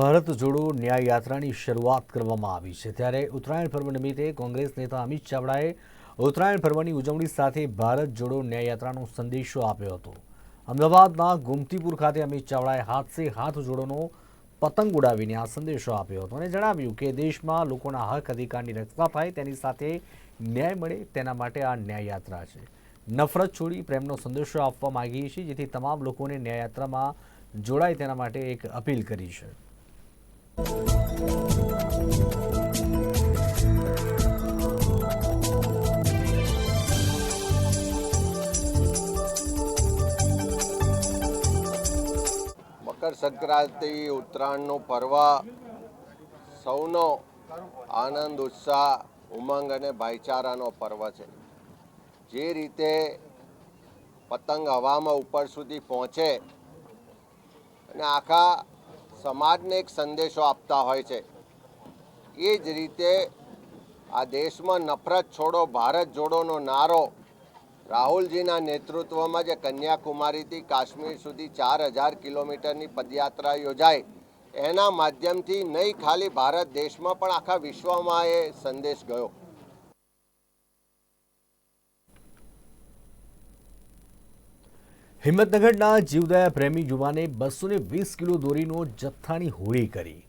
ભારત જોડો ન્યાય યાત્રાની શરૂઆત કરવામાં આવી છે. ત્યારે ઉત્તરાયણ પર્વ નિમિત્તે કોંગ્રેસ નેતા અમિત ચાવડાએ ઉત્તરાયણ પર્વની ઉજવણી સાથે ભારત જોડો ન્યાય યાત્રાનો સંદેશો આપ્યો હતો. અમદાવાદના ગોમતીપુર ખાતે અમિત ચાવડાએ હાથ સે હાથ જોડોનો પતંગ ઉડાવીને આ સંદેશો આપ્યો હતો અને જણાવ્યું કે દેશમાં લોકોના હક અધિકારની રક્ષા થાય, તેની સાથે ન્યાય મળે, તેના માટે આ ન્યાય યાત્રા છે. નફરત છોડી પ્રેમનો સંદેશો આપવા માંગીએ છીએ, જેથી તમામ લોકોને ન્યાય યાત્રામાં જોડાય, તેના માટે એક અપીલ કરી છે. મકર સંક્રાંતિ, ઉત્તરાયણનો પર્વ, સૌનો આનંદ, ઉત્સાહ, ઉમંગ અને ભાઈચારાનો પર્વ છે. જે રીતે પતંગ હવામાં ઉપર સુધી પહોંચે અને આખા સમાજને એક સંદેશો આપતા હોય છે. એ જ રીતે આ દેશમાં નફરત છોડો, ભારત જોડોનો નારો રાહુલજીના નેતૃત્વમાં જે કન્યાકુમારીથી કાશ્મીર સુધી ચાર હજાર કિલોમીટરની પદયાત્રા યોજાઈ. એના માધ્યમથી નહીં ખાલી ભારત દેશમાં પણ આખા વિશ્વમાં એ સંદેશ ગયો. હિંમતનગરના જીવદયા પ્રેમી યુવાને બસો વીસ કિલો દોરીનો જથ્થાની હોળી કરી.